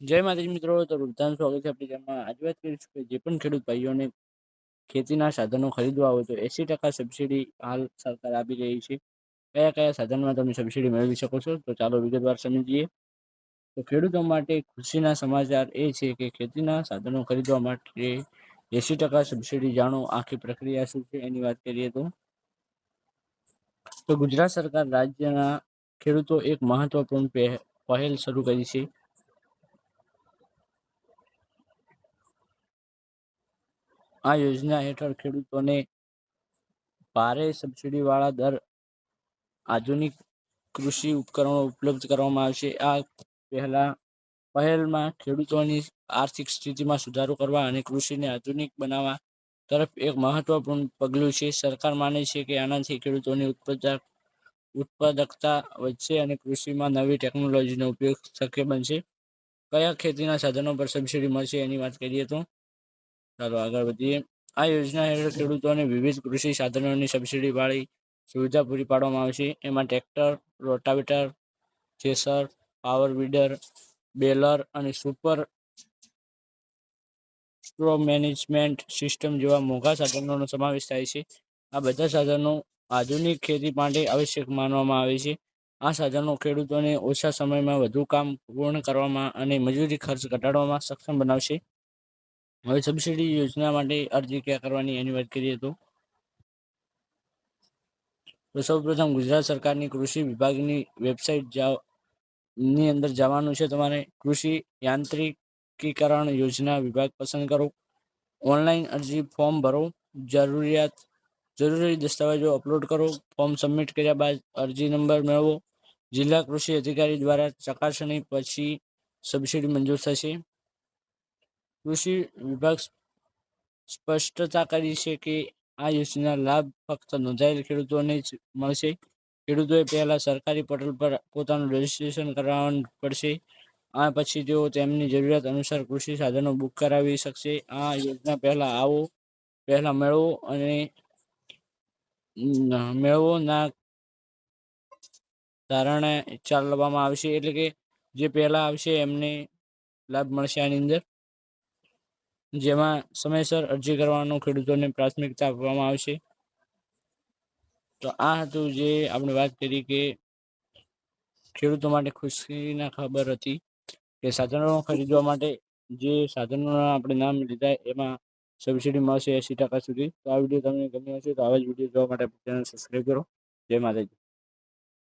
જય માતાજી મિત્રો, તો વૃદ્ધાનું સ્વાગત છે આપણી ચેનલમાં. આજે વાત કરીશું કે જે પણ ખેડૂત ભાઈઓને ખેતીના સાધનો ખરીદવા હોય તો એસી ટકા સબસિડી હાલ સરકાર આપી રહી છે. કયા કયા સાધનમાં તમે સબસિડી મેળવી શકો છો? તો ચાલો વિગતવાર સમજીએ. તો ખેડૂતો માટે ખુશીના સમાચાર એ છે કે ખેતીના સાધનો ખરીદવા માટે એસી ટકા સબસિડી જાણો આખી પ્રક્રિયા શું છે એની વાત કરીએ તો. તો ગુજરાત સરકાર રાજ્યના ખેડૂતો એક મહત્વપૂર્ણ પહેલ શરૂ કરી છે. આ યોજના હેઠળ ખેડૂતોને ભારે સબસિડી વાળા દર, આધુનિક કૃષિ ઉપકરણો ઉપલબ્ધ કરવામાં આવશે. આ પહેલા પહેલમાં ખેડૂતોની આર્થિક સ્થિતિમાં સુધારો કરવા અને કૃષિને આધુનિક બનાવવા તરફ એક મહત્વપૂર્ણ પગલું છે. સરકાર માને છે કે આનાથી ખેડૂતોની ઉત્પાદક, ઉત્પાદકતા વધશે અને કૃષિમાં નવી ટેકનોલોજીનો ઉપયોગ શક્ય બનશે. કયા ખેતીના સાધનો પર સબસિડી મળશે એની વાત કરીએ તો ચાલો, આગળ વધીએ. આ યોજના હેઠળ ખેડૂતોને વિવિધ કૃષિ સાધનોની સબસિડી વાળી સુવિધા પૂરી પાડવામાં આવશે એમાં tractor, rotavator thresher power weeder baler અને સુપર સ્ટ્રો મેનેજમેન્ટ સિસ્ટમ જેવા મોંઘા સાધનોનો સમાવેશ થાય છે. આ બધા સાધનો આધુનિક ખેતી માટે આવશ્યક માનવામાં આવે છે. આ સાધનો ખેડૂતોને ઓછા સમયમાં વધુ કામ પૂર્ણ કરવામાં અને મજૂરી ખર્ચ ઘટાડવામાં સક્ષમ બનાવશે. હવે સબસિડી યોજના માટે અરજી ક્યાં કરવાની એની વાત કરીએ તો? તો સૌપ્રથમ ગુજરાત સરકારની કૃષિ વિભાગની વેબસાઇટ જાઓ ની અંદર જવાનું છે. તમારે કૃષિ યાંત્રિકીકરણ યોજના વિભાગ પસંદ કરો. ઓનલાઈન અરજી ફોર્મ ભરો. જરૂરિયાત, જરૂરી દસ્તાવેજો અપલોડ કરો. ફોર્મ સબમિટ કર્યા બાદ અરજી નંબર મેળવો. જિલ્લા કૃષિ અધિકારી દ્વારા ચકાસણી પછી સબસિડી મંજૂર થશે. કૃષિ વિભાગ સ્પષ્ટતા કરી છે કે આ યોજના લાભ ફક્ત નોંધાયેલ ખેડૂતોને જ મળશે. ખેડૂતોએ પહેલા સરકારી પોર્ટલ પર પોતાનું રજીસ્ટ્રેશન કરાવવાનું પડશે. આ પછી તેઓ તેમની જરૂરિયાત અનુસાર કૃષિ સાધનો બુક કરાવી શકશે. આ યોજના પહેલા આવો, પહેલા મેળવો અને મેળવો ના ધારણે ચાલવામાં આવશે. એટલે કે જે પહેલા આવશે એમને લાભ મળશે આની અંદર. જેમાં સમયસર અરજી કરવાનો, ખેડૂતોને પ્રાથમિકતા આપવામાં આવશે. તો આ હતું જે આપણે વાત કરી કે ખેડૂતો માટે ખુશીના ખબર હતી કે સાધનો ખરીદવા માટે જે સાધનોના આપણે નામ લીધા એમાં સબસિડી મળશે એંસી ટકા સુધી. તો આ વીડિયો તમને ગમ્યો હશે તો આવા જ વીડિયો જોવા માટે ચેનલ સબસ્ક્રાઈબ કરો. જય માતાજી.